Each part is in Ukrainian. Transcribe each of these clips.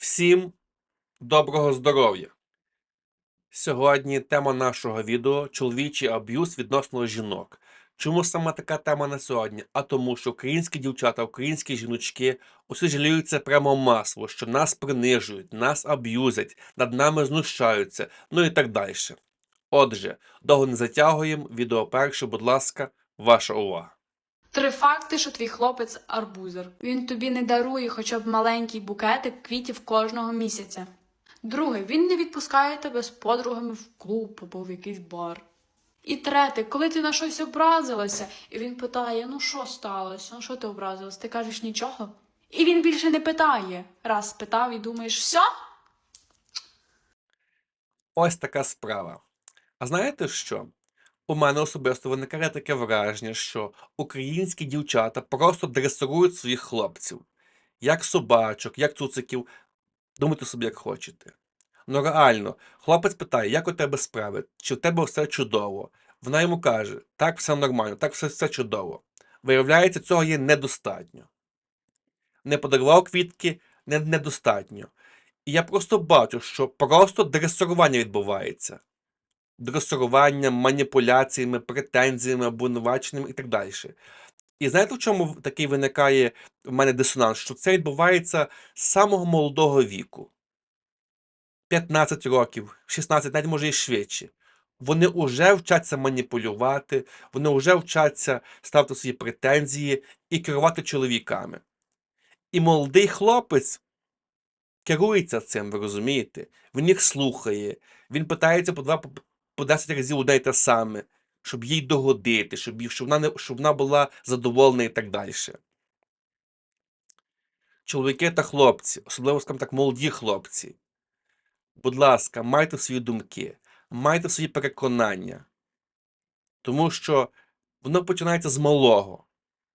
Всім доброго здоров'я! Сьогодні тема нашого відео чоловічий аб'юз відносно жінок. Чому саме така тема на сьогодні? А тому, що українські дівчата, українські жіночки усі жаліються прямо масово, що нас принижують, нас аб'юзять, над нами знущаються, ну і так далі. Отже, довго не затягуємо. Відео перше, будь ласка, ваша увага. Три факти, що твій хлопець арбузер. Він тобі не дарує хоча б маленький букетик квітів кожного місяця. Друге, він не відпускає тебе з подругами в клуб або в якийсь бар. І третє, коли ти на щось образилася, і він питає: ну що сталося? Ну що ти образилась? Ти кажеш нічого. І він більше не питає. Раз спитав і думаєш, все? Ось така справа. А знаєте що? У мене особисто виникає таке враження, що українські дівчата просто дресирують своїх хлопців. Як собачок, як цуциків. Думайте собі, як хочете. Ну реально, хлопець питає, як у тебе справи, чи в тебе все чудово. Вона йому каже, так, все нормально, так, все, все чудово. Виявляється, цього є недостатньо. Не подарував квітки недостатньо. І я просто бачу, що просто дресирування відбувається. Дресируванням, маніпуляціями, претензіями, обвинуваченнями і так далі. І знаєте, в чому такий виникає в мене дисонанс? Що це відбувається з самого молодого віку. 15 років, 16, навіть може і швидше. Вони вже вчаться маніпулювати, вони вже вчаться ставити свої претензії і керувати чоловіками. І молодий хлопець керується цим, ви розумієте? Він їх слухає, він питається по два по- по 10 разів й те саме, щоб їй догодити, щоб, щоб, вона, не, щоб вона була задоволена і так далі. Чоловіки та хлопці, особливо, скажімо так, молоді хлопці. Будь ласка, майте свої думки, майте свої переконання. Тому що воно починається з малого.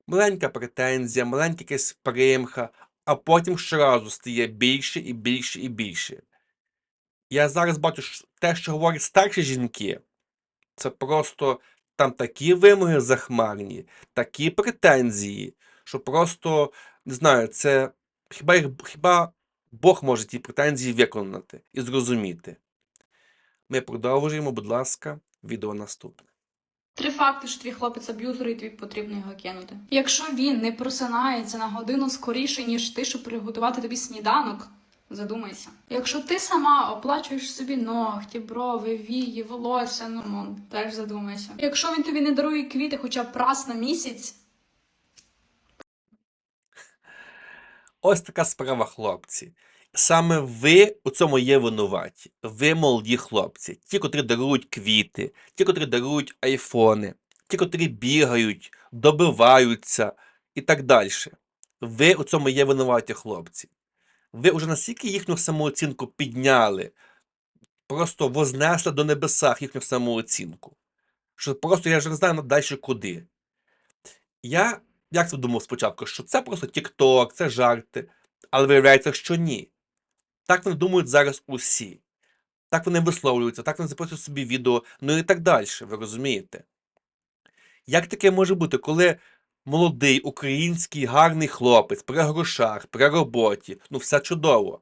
Маленька претензія, маленька якась примха, а потім щоразу стає більше і більше і більше. Я зараз бачу що те, що говорять старші жінки, це просто там такі вимоги захмарні, такі претензії, що просто не знаю, це хіба їх хіба Бог може ті претензії виконати і зрозуміти. Ми продовжуємо, будь ласка, відео наступне. Три факти, що твій хлопець аб'юзер і тобі потрібно його кинути. Якщо він не просинається на годину скоріше, ніж ти, щоб приготувати тобі сніданок, задумайся. Якщо ти сама оплачуєш собі ногті, брови, вії, волосся, ну мон, теж задумайся. Якщо він тобі не дарує квіти хоча б раз на місяць, Ось така справа, хлопці. Саме ви у цьому є винуваті. Ви молоді хлопці, ті, котрі дарують квіти, ті, котрі дарують айфони, ті, котрі бігають, добиваються і так далі. Ви у цьому є винуваті, хлопці. Ви вже настільки їхню самооцінку підняли, просто вознесли до небесах їхню самооцінку, що просто я вже не знаю далі куди. Я як це думав спочатку, що це просто TikTok, це жарти, але виявляється, що ні. Так вони думають зараз усі. Так вони висловлюються, так вони записують собі відео, ну і так далі, ви розумієте? Як таке може бути, коли молодий український гарний хлопець при грошах, при роботі, ну все чудово.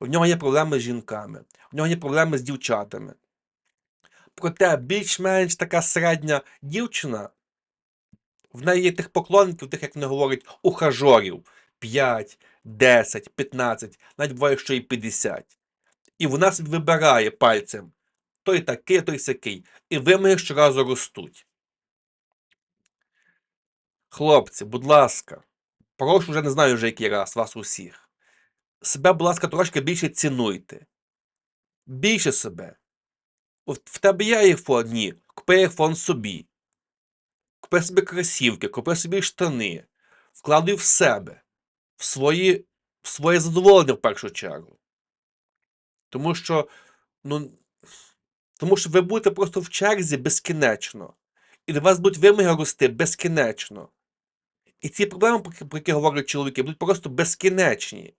В нього є проблеми з жінками, в нього є проблеми з дівчатами. Проте більш-менш така середня дівчина, в неї є тих поклонників, тих, як вони говорять, ухажорів 5, 10, 15, навіть буває, що і 50. І вона собі вибирає пальцем той такий, той сякий. І вимоги щоразу ростуть. Хлопці, будь ласка, прошу вже не знаю вже який раз вас усіх. Себе, будь ласка, трошки більше цінуйте. Більше себе. В тебе є айфон? Ні. Купи айфон собі. Купи собі кросівки, купи собі штани, вкладуй в себе, в, свої, в своє задоволення в першу чергу. Тому що, ну, тому що ви будете просто в черзі безкінечно. І до вас будуть вимоги рости безкінечно. І ці проблеми, про які- говорять чоловіки, будуть просто безкінечні.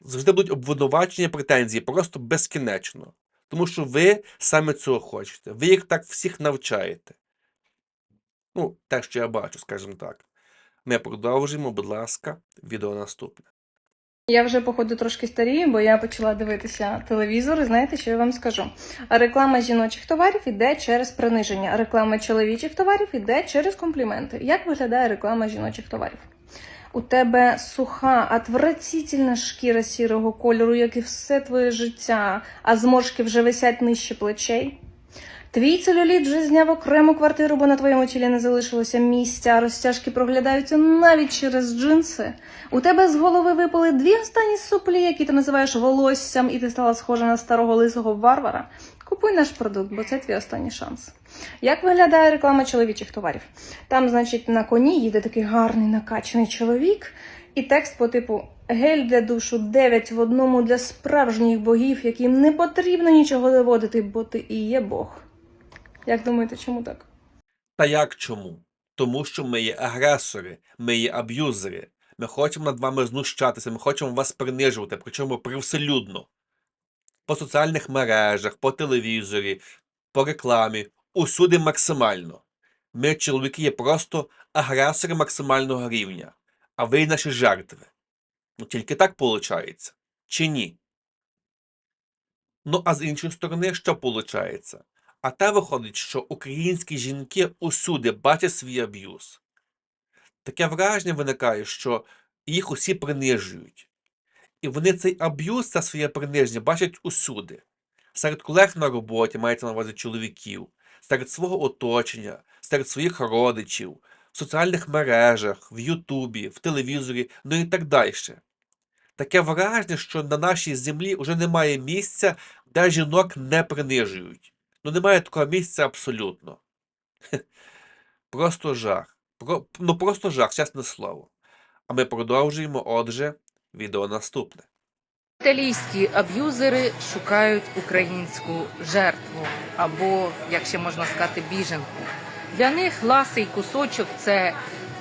Завжди будуть обвинувачення, претензії, просто безкінечно. Тому що ви саме цього хочете. Ви їх так всіх навчаєте. Ну, те, що я бачу, скажімо так. Ми продовжуємо, будь ласка, відео наступне. Я вже, походу, трошки старію, бо я почала дивитися телевізор. І знаєте, що я вам скажу? Реклама жіночих товарів іде через приниження, реклама чоловічих товарів іде через компліменти. Як виглядає реклама жіночих товарів? У тебе суха, отвратительна шкіра сірого кольору, як і все твоє життя, а зморшки вже висять нижче плечей. Твій целюліт вже зняв окрему квартиру, бо на твоєму тілі не залишилося місця, розтяжки проглядаються навіть через джинси. У тебе з голови випали дві останні суплі, які ти називаєш волоссям, і ти стала схожа на старого лисого варвара. Купуй наш продукт, бо це твій останній шанс. Як виглядає реклама чоловічих товарів? Там, значить, на коні їде такий гарний накачаний чоловік, і текст по типу гель для душу 9 в одному для справжніх богів, яким не потрібно нічого доводити, бо ти і є Бог. Як думаєте, чому так? Та як чому? Тому що ми є агресори, ми є аб'юзери. Ми хочемо над вами знущатися, ми хочемо вас принижувати, причому привселюдно. По соціальних мережах, по телевізорі, по рекламі, усюди максимально. Ми, чоловіки, є просто агресори максимального рівня, а ви наші жертви. Ну тільки так виходить. Чи ні? Ну, а з іншої сторони, що виходить? А те виходить, що українські жінки усюди бачать свій аб'юз. Таке враження виникає, що їх усі принижують. І вони цей аб'юз, це своє приниження, бачать усюди. Серед колег на роботі, мається на увазі чоловіків, серед свого оточення, серед своїх родичів, в соціальних мережах, в Ютубі, в телевізорі, ну і так далі. Таке враження, що на нашій землі вже немає місця, де жінок не принижують. Ну немає такого місця абсолютно. Просто жах. Про, ну просто жах, чесне слово. А ми продовжуємо, отже, відео наступне. Італійські аб'юзери шукають українську жертву або, як ще можна сказати, біженку. Для них ласий кусочок це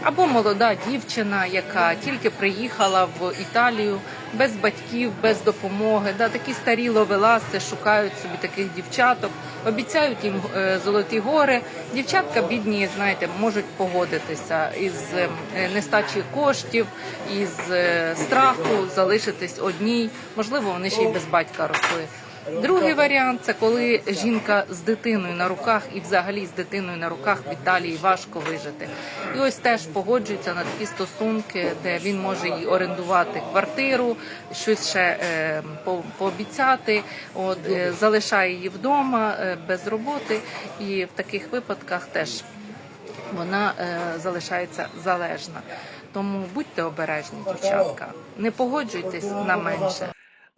або молода дівчина, яка тільки приїхала в Італію без батьків, без допомоги. Да, такі старі ловеласи шукають собі таких дівчаток, обіцяють їм е, золоті гори. Дівчатка бідні, знаєте, можуть погодитися із е, нестачі коштів, із е, страху залишитись одній. Можливо, вони ще й без батька росли. Другий варіант це коли жінка з дитиною на руках і взагалі з дитиною на руках в Італії важко вижити. І ось теж погоджується на такі стосунки, де він може їй орендувати квартиру, щось ще е, по- пообіцяти, от е, залишає її вдома е, без роботи, і в таких випадках теж вона е, залишається залежна. Тому будьте обережні, дівчатка, не погоджуйтесь на менше.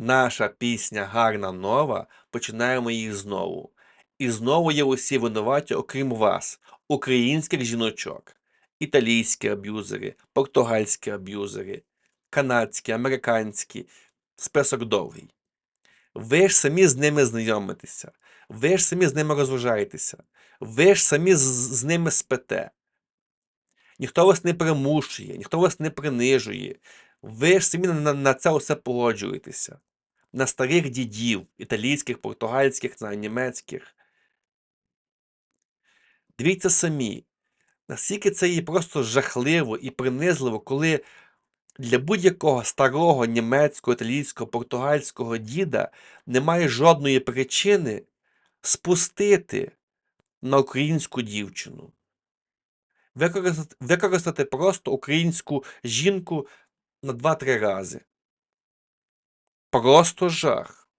Наша пісня гарна нова, починаємо її знову. І знову є усі винуваті, окрім вас, українських жіночок, італійські аб'юзери, португальські аб'юзери, канадські, американські, список довгий. Ви ж самі з ними знайомитеся, ви ж самі з ними розважаєтеся, ви ж самі з, з ними спите. Ніхто вас не примушує, ніхто вас не принижує. Ви ж самі на, на це усе погоджуєтеся. На старих дідів, італійських, португальських, на німецьких. Дивіться самі, наскільки це є просто жахливо і принизливо, коли для будь-якого старого німецького, італійського, португальського діда немає жодної причини спустити на українську дівчину. Використати, використати просто українську жінку на 2-3 рази. Просто жах.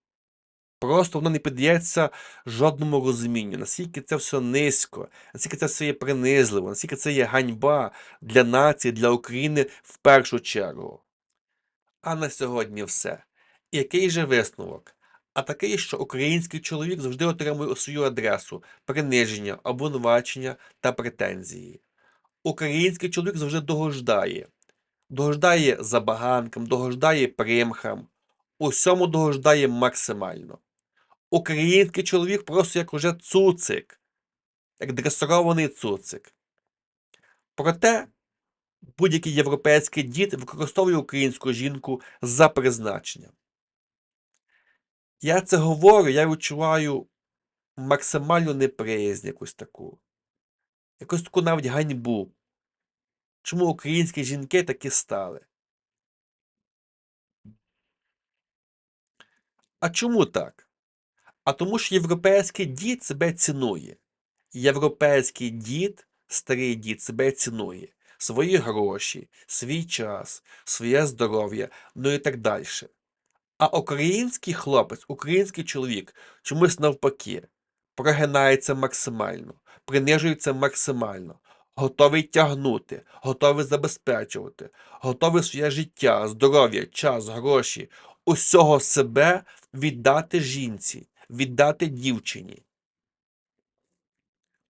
Просто воно не піддається жодному розумінню, наскільки це все низько, наскільки це все є принизливо, наскільки це є ганьба для нації, для України в першу чергу. А на сьогодні все. Який же висновок? А такий, що український чоловік завжди отримує у свою адресу приниження, обвинувачення та претензії. Український чоловік завжди догождає. Догождає забаганкам, догождає примхам, усьому догождає максимально. Український чоловік просто як уже цуцик, як дресирований цуцик. Проте будь-який європейський дід використовує українську жінку за призначенням. Я це говорю, я відчуваю максимальну неприязнь якусь таку, якусь таку навіть ганьбу. Чому українські жінки такі стали? А чому так? А тому що європейський дід себе цінує. Європейський дід, старий дід себе цінує. Свої гроші, свій час, своє здоров'я, ну і так далі. А український хлопець, український чоловік чомусь навпаки прогинається максимально, принижується максимально, готовий тягнути, готовий забезпечувати, готовий своє життя, здоров'я, час, гроші, усього себе віддати жінці, віддати дівчині.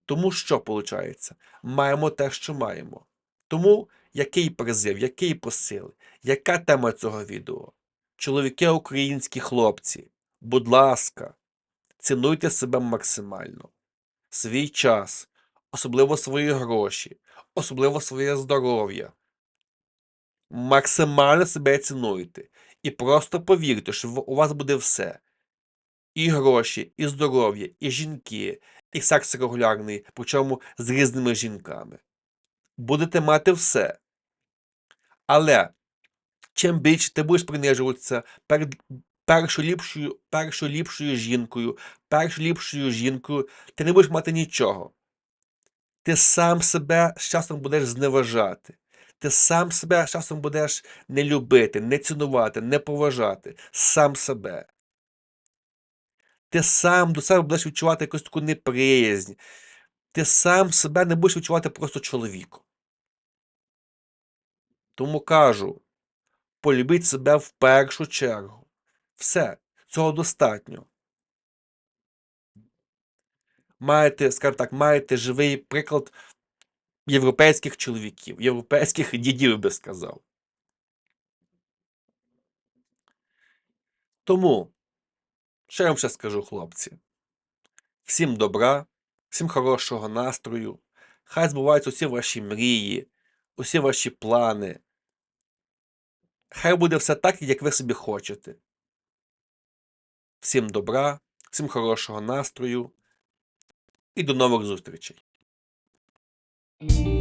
Тому що виходить? Маємо те, що маємо. Тому який призив, який посил, яка тема цього відео? Чоловіки українські хлопці, будь ласка, цінуйте себе максимально. Свій час, особливо свої гроші, особливо своє здоров'я. Максимально себе цінуйте. І просто повірте, що у вас буде все. І гроші, і здоров'я, і жінки, і секс регулярний, причому з різними жінками. Будете мати все. Але чим більше ти будеш принижуватися перед першою ліпшою, першою ліпшою жінкою, першою ліпшою жінкою, ти не будеш мати нічого. Ти сам себе з часом будеш зневажати. Ти сам себе часом будеш не любити, не цінувати, не поважати. Сам себе. Ти сам до себе будеш відчувати якусь таку неприязнь. Ти сам себе не будеш відчувати просто чоловіком. Тому кажу, полюбіть себе в першу чергу. Все, цього достатньо. Маєте, скажімо так, маєте живий приклад європейських чоловіків, європейських дідів, би сказав. Тому, що я вам ще скажу, хлопці? Всім добра, всім хорошого настрою. Хай збуваються усі ваші мрії, усі ваші плани. Хай буде все так, як ви собі хочете. Всім добра, всім хорошого настрою і до нових зустрічей. thank you